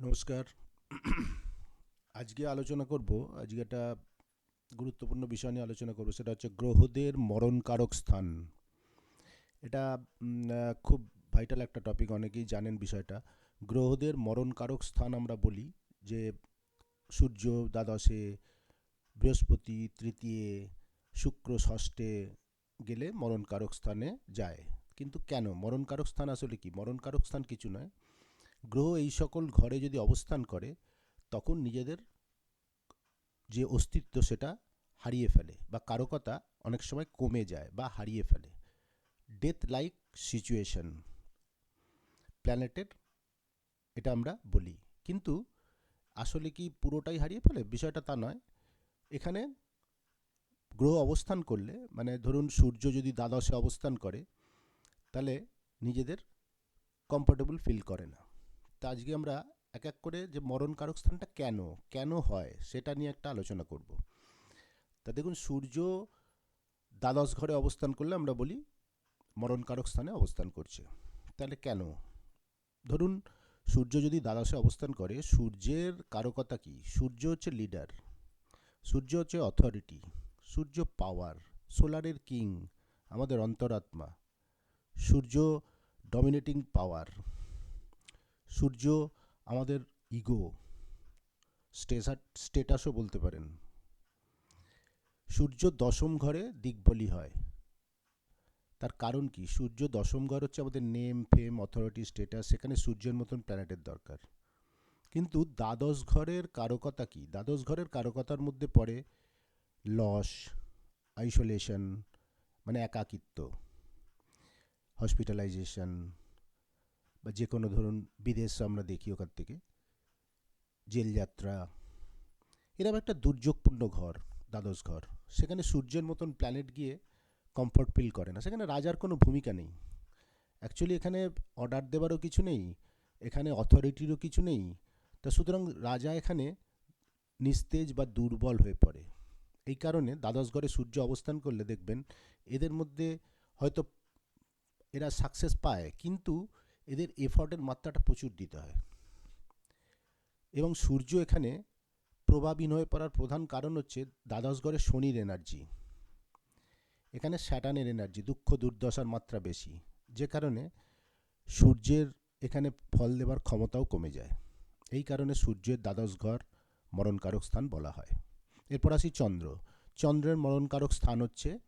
নমস্কার। আজকে আলোচনা করব, আজকে একটা গুরুত্বপূর্ণ বিষয় নিয়ে আলোচনা করব, সেটা হচ্ছে গ্রহদের মরণকারক স্থান। এটা খুব ভাইটাল একটা টপিক অনেকেই জানেন বিষয়টা। গ্রহদের মরণকারক স্থান আমরা বলি, যে সূর্য, দ্বাদশে, বৃহস্পতি, তৃতীয়, শুক্র, ষষ্ঠে গেলে মরণকারক স্থানে যায়। কিন্তু কেন? মরণকারক স্থান আসলে কি? মরণকারক স্থান কিছু নয়। গ্রহ এই সকল ঘরে যদি অবস্থান করে, তখন নিজেদের যে অস্তিত্ব সেটা হারিয়ে ফেলে বা কারকতা অনেক সময় কমে যায় বা হারিয়ে ফেলে। ডেথ লাইক সিচুয়েশন প্ল্যানেটের এটা আমরা বলি। কিন্তু আসলে কি পুরোটাই হারিয়ে ফেলে? বিষয়টা তা নয়। এখানে গ্রহ অবস্থান করলে মানে ধরুন সূর্য যদি দ্বাদশে অবস্থান করে, তাহলে নিজেদের কমফোর্টেবল ফিল করে না। তা আজকে আমরা এক এক করে যে মরণকারক স্থানটা কেন কেন হয় সেটা নিয়ে একটা আলোচনা করব। তা দেখুন, সূর্য দ্বাদশ ঘরে অবস্থান করলে আমরা বলি মরণকারক স্থানে অবস্থান করছে। তাহলে কেন? ধরুন, সূর্য যদি দ্বাদশে অবস্থান করে, সূর্যের কারকতা কি? সূর্য হচ্ছে লিডার, সূর্য হচ্ছে অথরিটি, সূর্য পাওয়ার, সোলারের কিং, আমাদের অন্তরাত্মা, সূর্য ডমিনেটিং পাওয়ার। সূর্য আমাদের ইগো স্টেসার স্টেটাসও বলতে পারেন। সূর্য দশম ঘরে দিকবলি হয়। তার কারণ কি? সূর্য দশম ঘর হচ্ছে আমাদের নেম ফেম অথরিটি স্টেটাস সেখানে সূর্যের মতন প্ল্যানেটের দরকার। কিন্তু দ্বাদশ ঘরের কারকতা কি? দ্বাদশ ঘরের কারকতার মধ্যে পড়ে লস আইসোলেশন মানে একাকিত্ব হসপিটালাইজেশন বা যে কোনো ধরুন বিদেশ আমরা দেখি ওখান থেকে জেলযাত্রা এরকম একটা দুর্যোগপূর্ণ ঘর, দ্বাদশ ঘর। সেখানে সূর্যের মতন প্ল্যানেট গিয়ে কমফর্ট ফিল করে না। সেখানে রাজার কোনো ভূমিকা নেই। অ্যাকচুয়ালি এখানে অর্ডার দেওয়ারও কিছু নেই, এখানে অথরিটিরও কিছু নেই। তা সুতরাং রাজা এখানে নিস্তেজ বা দুর্বল হয়ে পড়ে। এই কারণে দ্বাদশ ঘরে সূর্য অবস্থান করলে দেখবেন এদের মধ্যে হয়তো এরা সাকসেস পায়। কিন্তু এদের এফর্টের মাত্রাটা প্রচুর দিতে হয়। এবং সূর্য এখানে প্রভাবহীন হয়ে পড়ার প্রধান কারণ হচ্ছে দ্বাদশগড়ে শনির এনার্জি এখানে স্যাটানের এনার্জি দুঃখ দুর্দশার মাত্রা বেশি। যে কারণে সূর্যের এখানে ফল দেবার ক্ষমতাও কমে যায়। এই কারণে সূর্যের দ্বাদশ ঘর মরণকারক স্থান বলা হয়। এরপর আসি চন্দ্র। চন্দ্রের মরণকারক স্থান হচ্ছে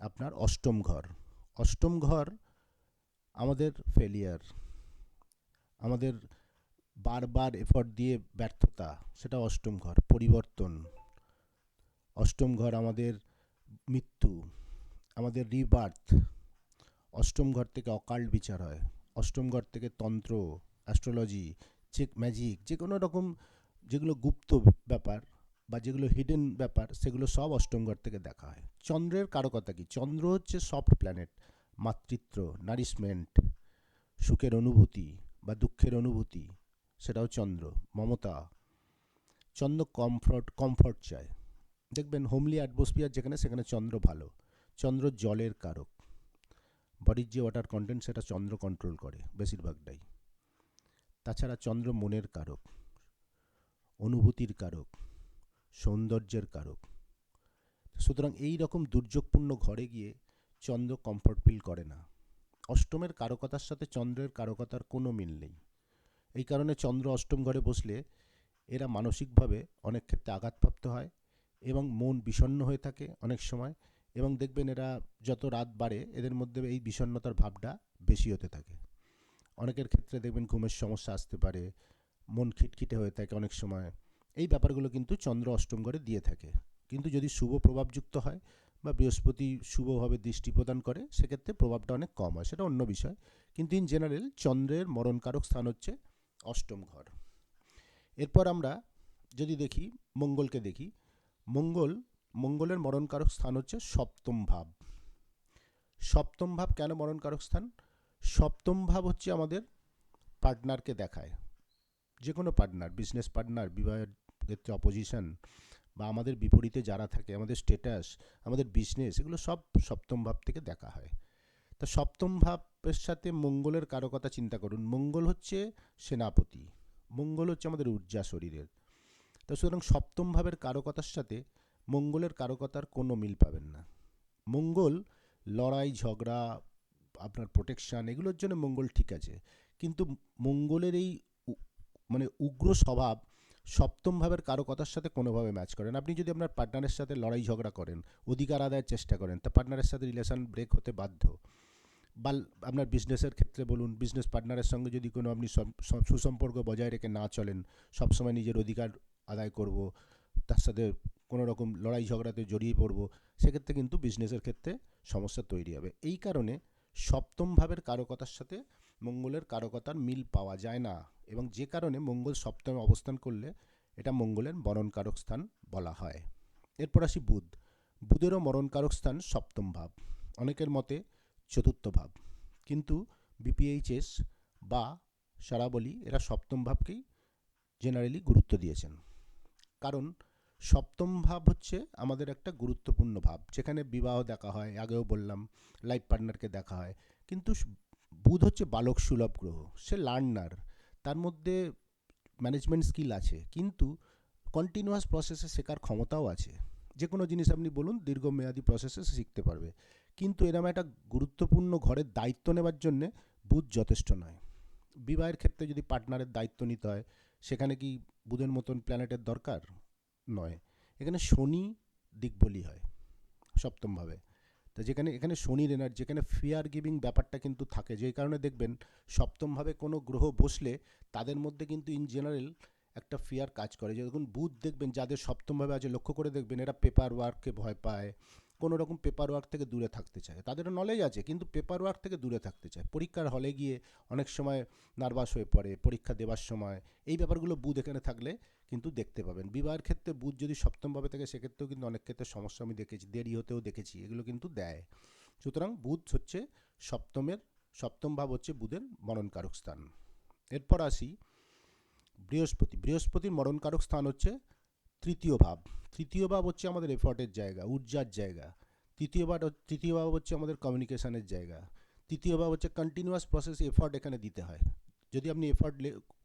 আপনার অষ্টম ঘর। অষ্টম ঘর আমাদের ফেলিয়ার আমাদের বারবার এফর্ট দিয়ে ব্যর্থতা, সেটা অষ্টম ঘর, পরিবর্তন। অষ্টম ঘর আমাদের মৃত্যু, আমাদের রিবার্থ অষ্টম ঘর থেকে অকাল্ট বিচার হয়, অষ্টম ঘর থেকে তন্ত্র অ্যাস্ট্রোলজি চেক ম্যাজিক যে কোনো রকম যেগুলো গুপ্ত ব্যাপার বা যেগুলো হিডেন ব্যাপার, সেগুলো সব অষ্টম ঘর থেকে দেখা হয়। চন্দ্রের কারকতা কি? চন্দ্র হচ্ছে সফট প্ল্যানেট মাতৃত্ব নারিশমেন্ট সুখের অনুভূতি বা দুঃখের অনুভূতি, সেটাও চন্দ্র, মমতা। চন্দ্র কমফর্ট কমফর্ট চায়। দেখবেন হোমলি অ্যাটমসফিয়ার যেখানে, সেখানে চন্দ্র ভালো। চন্দ্র জলের কারক। বডির যে ওয়াটার কন্টেন্ট সেটা চন্দ্র কন্ট্রোল করে বেশিরভাগটাই। তাছাড়া চন্দ্র মনের কারক। অনুভূতির কারক। সৌন্দর্যের কারক। সুতরাং এই রকম দুর্যোগপূর্ণ ঘরে গিয়ে চন্দ্র কমফর্ট ফিল করে না। অষ্টমের কারকতার সাথে চন্দ্রের কারকতার কোনো মিল নেই। এই কারণে চন্দ্র অষ্টম ঘরে বসলে এরা মানসিকভাবে অনেক ক্ষেত্রে আঘাতপ্রাপ্ত হয় এবং মন বিষণ্ণ হয়ে থাকে অনেক সময় এবং দেখবেন এরা যত রাত বাড়ে, এদের মধ্যে এই বিষণ্ণতার ভাবটা বেশি হতে থাকে। অনেকের ক্ষেত্রে দেখবেন ঘুমের সমস্যা আসতে পারে, মন খিটখিটে হয়ে থাকে অনেক সময়। এই ব্যাপারগুলো কিন্তু চন্দ্র অষ্টম ঘরে দিয়ে থাকে। কিন্তু যদি শুভ প্রভাবযুক্ত হয় বা বৃহস্পতি শুভভাবে দৃষ্টি প্রদান করে, সেক্ষেত্রে প্রভাবটা অনেক কম হয়। সেটা অন্য বিষয়। কিন্তু ইন জেনারেল চন্দ্রের মরণকারক স্থান হচ্ছে অষ্টম ঘর। এরপর আমরা যদি দেখি, মঙ্গলকে দেখি, মঙ্গল, মঙ্গলের মরণকারক স্থান হচ্ছে সপ্তম ভাব। সপ্তম ভাব কেন মরণকারক স্থান? সপ্তম ভাব হচ্ছে আমাদের পার্টনারকে দেখায়। যে কোনো পার্টনার বিজনেস পার্টনার বিবাহের ক্ষেত্রে অপোজিশন বা আমাদের বিপরীতে যারা থাকে, আমাদের স্টেটাস আমাদের বিজনেস এগুলো সব সপ্তম ভাব থেকে দেখা হয়। তা সপ্তম ভাবের সাথে মঙ্গলের কারকতা চিন্তা করুন। মঙ্গল হচ্ছে সেনাপতি, মঙ্গল হচ্ছে আমাদের ঊর্জা শরীরের। তো সুতরাং সপ্তম ভাবের কারকতার সাথে মঙ্গলের কারকতার কোনো মিল পাবেন না। মঙ্গল, লড়াই, ঝগড়া, আপনার প্রোটেকশান এগুলোর জন্য মঙ্গল ঠিক আছে। কিন্তু মঙ্গলের এই মানে উগ্র স্বভাব সপ্তম ভাবের কারও কথার সাথে কোনোভাবে ম্যাচ করেন। আপনি যদি আপনার পার্টনারের সাথে লড়াই ঝগড়া করেন, অধিকার আদায়ের চেষ্টা করেন, তা পার্টনারের সাথে রিলেশন ব্রেক হতে বাধ্য। বা আপনার বিজনেসের ক্ষেত্রে বলুন বিজনেস পার্টনারের সঙ্গে যদি কোনো আপনি সম- সম- সুসম্পর্ক বজায় রেখে না চলেন, সবসময় নিজের অধিকার আদায় করব, তার সাথে কোনো রকম লড়াই ঝগড়াতে জড়িয়ে পড়ব, সেক্ষেত্রে কিন্তু বিজনেসের ক্ষেত্রে সমস্যা তৈরি হবে। এই কারণে সপ্তম ভাবের কারকতার সাথে মঙ্গলের কারকতার মিল পাওয়া যায় না। এবং যে কারণে মঙ্গল সপ্তমে অবস্থান করলে এটা মঙ্গলের মরণকারক স্থান বলা হয়। এরপর আসি বুধ। বুধেরও মরণকারক স্থান সপ্তম ভাব, অনেকের মতে চতুর্থ ভাব। কিন্তু বিপিএইচএস বা সারা বলি এরা সপ্তম ভাবকেই জেনারেলি গুরুত্ব দিয়েছেন। কারণ সপ্তম ভাব হচ্ছে আমাদের একটা গুরুত্বপূর্ণ ভাব। যেখানে বিবাহ দেখা হয়, আগেও বললাম লাইফ পার্টনারকে দেখা হয়। কিন্তু বুধ হচ্ছে বালক সুলভ গ্রহ, সে লার্নার তার মধ্যে ম্যানেজমেন্ট স্কিল আছে, কিন্তু কন্টিনিউয়াস প্রসেসে শেখার ক্ষমতাও আছে। যে কোনো জিনিস আপনি বলুন, দীর্ঘমেয়াদী প্রসেসে শিখতে পারবে। কিন্তু এরকম একটা গুরুত্বপূর্ণ ঘরের দায়িত্ব নেবার জন্যে বুধ যথেষ্ট নয়। বিবাহের ক্ষেত্রে যদি পার্টনারের দায়িত্ব নিতে হয়, সেখানে কি বুধের মতন প্ল্যানেটের দরকার? নয়। এখানে শনি দিকবলি হয় সপ্তমভাবে তো যেখানে, এখানে শনির এনার্জি যেখানে ফিয়ার গিভিং ব্যাপারটা কিন্তু থাকে। যেই কারণে দেখবেন সপ্তমভাবে কোনো গ্রহ বসলে তাদের মধ্যে কিন্তু ইন জেনারেল একটা ফিয়ার কাজ করে। যখন বুধ দেখবেন যাদের সপ্তমভাবে আছে, লক্ষ্য করে দেখবেন এরা পেপার ওয়ার্ককে ভয় পায়, কোনো রকম পেপার ওয়ার্ক থেকে দূরে থাকতে চায়। তাদের নলেজ আছে, কিন্তু পেপার ওয়ার্ক থেকে দূরে থাকতে চায়। পরীক্ষার হলে গিয়ে অনেক সময় নার্ভাস হয়ে পড়ে, পরীক্ষা দেওয়ার সময়। এই ব্যাপারগুলো বুধ এখানে থাকলে কিন্তু দেখতে পাবেন। বিবাহের ক্ষেত্রে বুধ যদি সপ্তমভাবে থাকে, সেক্ষেত্রেও কিন্তু অনেক ক্ষেত্রে সমস্যা আমি দেখেছি, দেরি হতেও দেখেছি, এগুলো কিন্তু দেয়। সুতরাং বুধ হচ্ছে সপ্তমের, সপ্তম ভাব হচ্ছে বুধের মরণকারক স্থান। এরপর আসি বৃহস্পতি। বৃহস্পতির মরণকারক স্থান হচ্ছে তৃতীয় ভাব। তৃতীয় ভাব হচ্ছে আমাদের এফর্টের জায়গা, ঊর্জার জায়গা। তৃতীয় ভাব তৃতীয় ভাব হচ্ছে আমাদের কমিউনিকেশনের জায়গা। তৃতীয় ভাব হচ্ছে কন্টিনিউয়াস প্রসেস এফর্ট এখানে দিতে হয়। যদি আপনি এফর্ট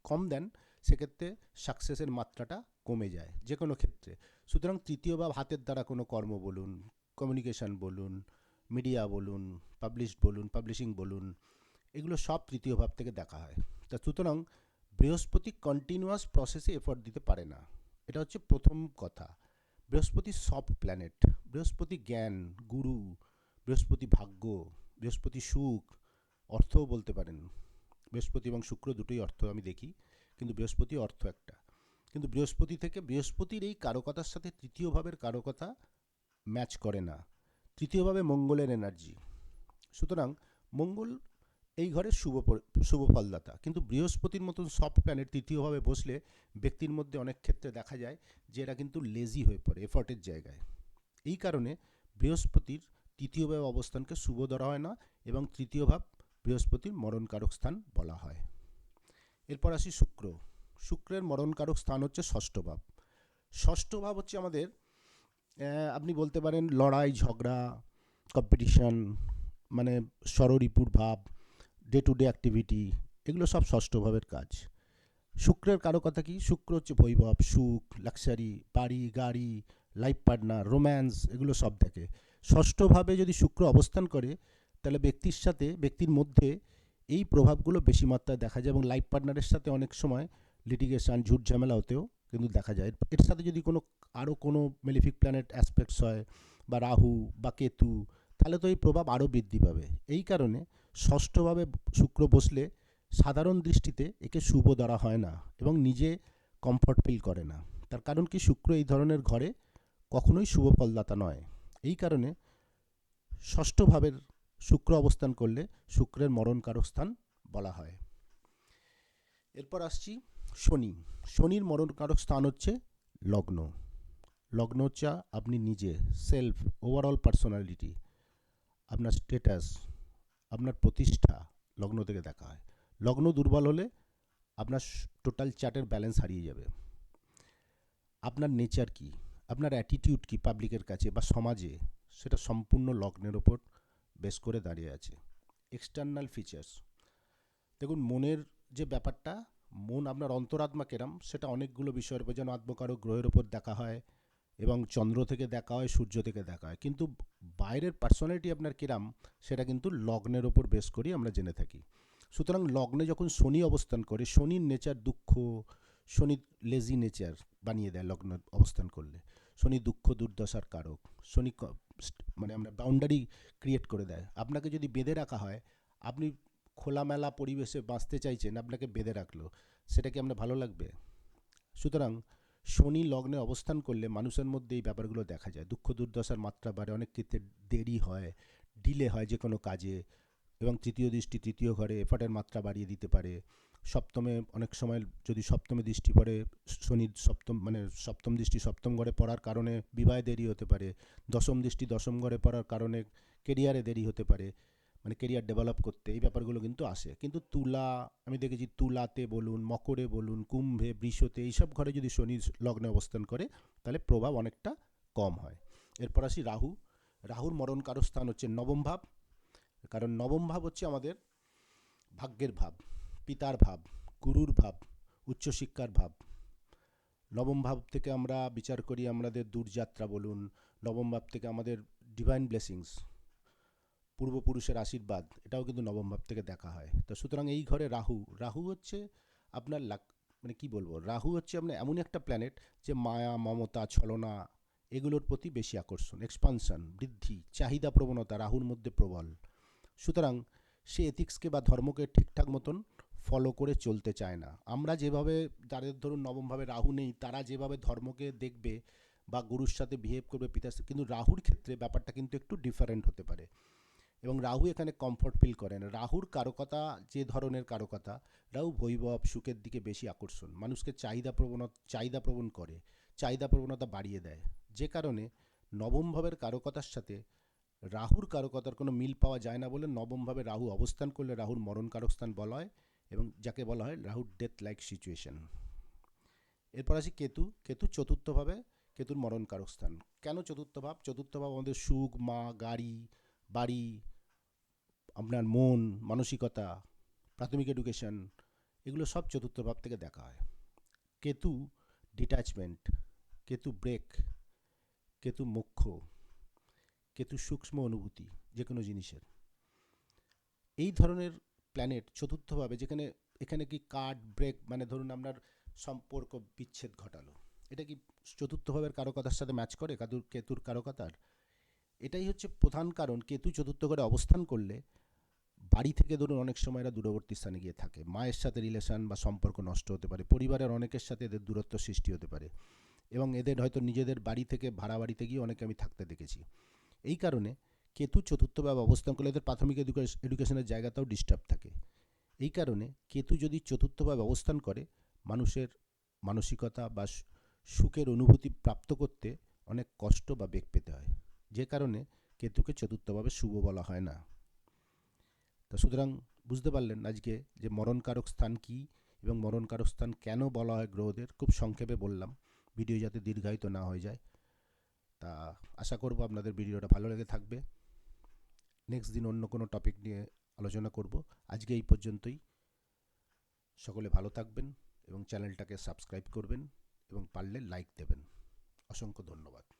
কম দেন সেক্ষেত্রে সাকসেসের মাত্রাটা কমে যায় যে কোনো ক্ষেত্রে। সুতরাং তৃতীয় ভাব হাতের দ্বারা কোনো কর্ম বলুন কমিউনিকেশন বলুন মিডিয়া বলুন পাবলিশ বলুন পাবলিশিং বলুন, এগুলো সব তৃতীয় ভাব থেকে দেখা হয়। তা সুতরাং বৃহস্পতি কন্টিনিউয়াস প্রসেসে এফর্ট দিতে পারে না। এটা হচ্ছে প্রথম কথা। বৃহস্পতি সফট প্ল্যানেট বৃহস্পতি জ্ঞান, গুরু, বৃহস্পতি ভাগ্য, বৃহস্পতি সুখ, অর্থও বলতে পারেন। বৃহস্পতি এবং শুক্র দুটোই অর্থ আমি দেখি। কিন্তু বৃহস্পতি অর্থ একটা। কিন্তু বৃহস্পতি থেকে, বৃহস্পতির এই কারকতার সাথে তৃতীয় ভাবের কারকতা ম্যাচ করে না। তৃতীয়ভাবে মঙ্গলের এনার্জি। সুতরাং মঙ্গল এই ঘরে শুভ শুভ ফলদাতা। কিন্তু বৃহস্পতির মতন সফট প্ল্যানেট তৃতীয়ভাবে বসলে ব্যক্তির মধ্যে অনেক ক্ষেত্রে দেখা যায় যে এরা কিন্তু লেজি হয়ে পড়ে, এফর্টের জায়গায়। এই কারণে বৃহস্পতির তৃতীয়ভাবে অবস্থানকে শুভ ধরা হয় না এবং তৃতীয় ভাব বৃহস্পতির মরণকারক স্থান বলা হয়। এরপর আসি শুক্র। শুক্রের মরণকারক স্থান হচ্ছে ষষ্ঠ ভাব। ষষ্ঠ ভাব হচ্ছে আমাদের আপনি বলতে পারেন লড়াই, ঝগড়া কম্পিটিশন মানে ষড়রিপুর ভাব ডে টু ডে অ্যাক্টিভিটি এগুলো সব ষষ্ঠ ভাবের কাজ। শুক্রের কারও কথা কি? শুক্র হচ্ছে বৈভব, সুখ লাক্সারি বাড়ি, গাড়ি লাইফ পার্টনার রোম্যান্স এগুলো সব দেখে। ষষ্ঠভাবে যদি শুক্র অবস্থান করে, তাহলে ব্যক্তির সাথে, ব্যক্তির মধ্যে এই প্রভাবগুলো বেশি মাত্রায় দেখা যায় এবং লাইফ পার্টনারের সাথে অনেক সময় লিটিগেশন ঝুট ঝামেলা হতেও কিন্তু দেখা যায়। এর- সাথে যদি কোনো আরও কোনো মেলিফিক প্ল্যানেট অ্যাসপেক্টস হয় বা রাহু বা কেতু, তাহলে তো এই প্রভাব আরও বৃদ্ধি পাবে। এই কারণে ষষ্ঠভাবে শুক্র বসলে সাধারণ দৃষ্টিতে একে শুভ ধরা হয় না এবং নিজে কমফর্ট ফিল করে না। তার কারণ কি? শুক্র এই ধরনের ঘরে কখনোই শুভ ফলদাতা নয়। এই কারণে ষষ্ঠ ভাবের শুক্র অবস্থান করলে শুক্রের মরণকারক স্থান বলা হয়। এরপর আসছি শনি। শনির মরণকারক স্থান হচ্ছে লগ্ন। লগ্ন হচ্ছে আপনি নিজে সেলফ ওভারঅল পার্সোনালিটি আপনার স্টেটাস আপনার প্রতিষ্ঠা লগ্ন থেকে দেখা হয়। লগ্ন দুর্বল হলে আপনার টোটাল চার্টের ব্যালেন্স হারিয়ে যাবে। আপনার নেচার কি? আপনার অ্যাটিটিউড কি পাবলিকের কাছে বা সমাজে? সেটা সম্পূর্ণ লগ্নের ওপর বেস করে দাঁড়িয়ে আছে। এক্সটার্নাল ফিচার্স দেখুন, মনের যে ব্যাপারটা, মন আপনার অন্তরাত্মা কেরাম, সেটা অনেকগুলো বিষয়ের উপর, যেন আত্মকারক গ্রহের উপর দেখা হয় এবং চন্দ্র থেকে দেখা হয়, সূর্য থেকে দেখা হয়। কিন্তু বাইরের পার্সোনালিটি আপনার কিরাম, সেটা কিন্তু লগ্নের ওপর বেস করেই আমরা জেনে থাকি। সুতরাং লগ্নে যখন শনি অবস্থান করে, শনির নেচার দুঃখ শনি লেজি নেচার বানিয়ে দেয় লগ্ন অবস্থান করলে। শনি দুঃখ, দুর্দশার কারক, শনি মানে আমরা বাউন্ডারি ক্রিয়েট করে দেয়। আপনাকে যদি বেঁধে রাখা হয়, আপনি খোলামেলা পরিবেশে বাঁচতে চাইছেন, আপনাকে বেঁধে রাখল, সেটা কি আপনার ভালো লাগবে? সুতরাং শনি লগ্নে অবস্থান করলে মানুষের মধ্যে এই ব্যাপারগুলো দেখা যায়। দুঃখ দুর্দশার মাত্রা বাড়ে, অনেক ক্ষেত্রে দেরি হয় ডিলে হয় যে কোনো কাজে। এবং তৃতীয় দৃষ্টি তৃতীয় ঘরে এফার্টের মাত্রা বাড়িয়ে দিতে পারে। সপ্তমে অনেক সময় যদি সপ্তমে দৃষ্টি পড়ে, শনির সপ্তম মানে সপ্তম দৃষ্টি সপ্তম ঘরে পড়ার কারণে বিবাহে দেরি হতে পারে। দশম দৃষ্টি দশম ঘরে পড়ার কারণে কেরিয়ারে দেরি হতে পারে। মানে কেরিয়ার ডেভেলপ করতে এই ব্যাপারগুলো কিন্তু আসে। কিন্তু তুলা, আমি দেখেছি তুলাতে বলুন, মকরে বলুন, কুম্ভে, বৃষতে এইসব ঘরে যদি শনি লগ্নে অবস্থান করে, তাহলে প্রভাব অনেকটা কম হয়। এরপর আসি রাহু। রাহুর মরণ কারও স্থান হচ্ছে নবম ভাব। কারণ নবম ভাব হচ্ছে আমাদের ভাগ্যের ভাব, পিতার ভাব, গুরুর ভাব, উচ্চশিক্ষার ভাব। নবম ভাব থেকে আমরা বিচার করি আমাদের দূরযাত্রা বলুন, নবম ভাব থেকে আমাদের ডিভাইন ব্লেসিংস পূর্বপুরুষের আশীর্বাদ, এটাও কিন্তু নবম ভাব থেকে দেখা হয়। তো সুতরাং এই ঘরে রাহু রাহু হচ্ছে আপনার লাক মানে কি বলব, রাহু হচ্ছে আপনার এমন একটা প্ল্যানেট যে মায়া, মমতা, ছলনা, এগুলোর প্রতি বেশি আকর্ষণ এক্সপানশন বৃদ্ধি চাহিদা প্রবণতা রাহুর মধ্যে প্রবল। সুতরাং সে এথিক্সকে বা ধর্মকে ঠিকঠাক মতন ফলো করে চলতে চায় না। আমরা যেভাবে যাদের ধরুন নবমভাবে রাহু নেই, তারা যেভাবে ধর্মকে দেখবে বা গুরুর সাথে বিহেভ করবে, পিতার সাথে, কিন্তু রাহুর ক্ষেত্রে ব্যাপারটা কিন্তু একটু ডিফারেন্ট হতে পারে। এবং রাহু এখানে কমফর্ট ফিল করেন রাহুর কারকতা, যে ধরনের কারকতা, রাহু বৈভব, সুখের দিকে বেশি আকর্ষণ। মানুষকে চাহিদা প্রবণতা, চাহিদা প্রবণ করে, চাহিদা প্রবণতা বাড়িয়ে দেয়। যে কারণে নবম ভাবের কারকতার সাথে রাহুর কারকতার কোনো মিল পাওয়া যায় না বলে নবমভাবে রাহু অবস্থান করলে রাহুর মরণ কারক স্থান বলা হয় এবং যাকে বলা হয় রাহুর ডেথ লাইক সিচুয়েশন এরপর আসি কেতু। কেতু চতুর্থভাবে, কেতুর মরণ কারক স্থান। কেন চতুর্থ ভাব চতুর্থ ভাব আমাদের সুখ, মা, গাড়ি, বাড়ি, আপনার মন, মানসিকতা, প্রাথমিক এডুকেশন এগুলো সব চতুর্থ ভাব থেকে দেখা হয়। কেতু ডিট্যাচমেন্ট কেতু ব্রেক কেতু মোক্ষ। কেতু সূক্ষ্ম অনুভূতি যে কোনো জিনিসের। এই ধরনের প্ল্যানেট চতুর্থভাবে যেখানে, এখানে কি কাট ব্রেক মানে ধরুন আপনার সম্পর্ক বিচ্ছেদ ঘটালো। এটা কি চতুর্থভাবের কারকতার সাথে ম্যাচ করে? কাতুর কেতুর কারকতার এটাই হচ্ছে প্রধান কারণ, কেতু চতুর্থ ঘরে অবস্থান করলে বাড়ি থেকে ধরুন অনেক সময় এরা দূরবর্তী স্থানে গিয়ে থাকে। মায়ের সাথে রিলেশন বা সম্পর্ক নষ্ট হতে পারে, পরিবারের অনেকের সাথে এদের দূরত্ব সৃষ্টি হতে পারে। এবং এদের হয়তো নিজেদের বাড়ি থেকে, ভাড়া বাড়িতে গিয়ে অনেকে আমি থাকতে দেখেছি। এই কারণে কেতু চতুর্থভাবে অবস্থান করলে এদের প্রাথমিক এডুকেশনের জায়গাটাও ডিস্টার্ব থাকে। এই কারণে কেতু যদি চতুর্থভাবে অবস্থান করে, মানুষের মানসিকতা বা সুখের অনুভূতি প্রাপ্ত করতে অনেক কষ্ট বা বেগ পেতে হয়। যে কারণে কেতুকে চতুর্থভাবে শুভ বলা হয় না। তা সুতরাং বুঝতে পারলেন আজকে যে মরণকারক স্থান কী এবং মরণকারক স্থান কেন বলা হয় গ্রহদের? খুব সংক্ষেপে বললাম। ভিডিও যাতে দীর্ঘায়িত না হয়ে যায়। তা আশা করব আপনাদের ভিডিওটা ভালো লেগে থাকবে। নেক্সট দিন অন্য কোনো টপিক নিয়ে আলোচনা করব। আজকে এই পর্যন্তই। সকলে ভালো থাকবেন এবং চ্যানেলটাকে সাবস্ক্রাইব করবেন এবং পারলে লাইক দেবেন। অসংখ্য ধন্যবাদ।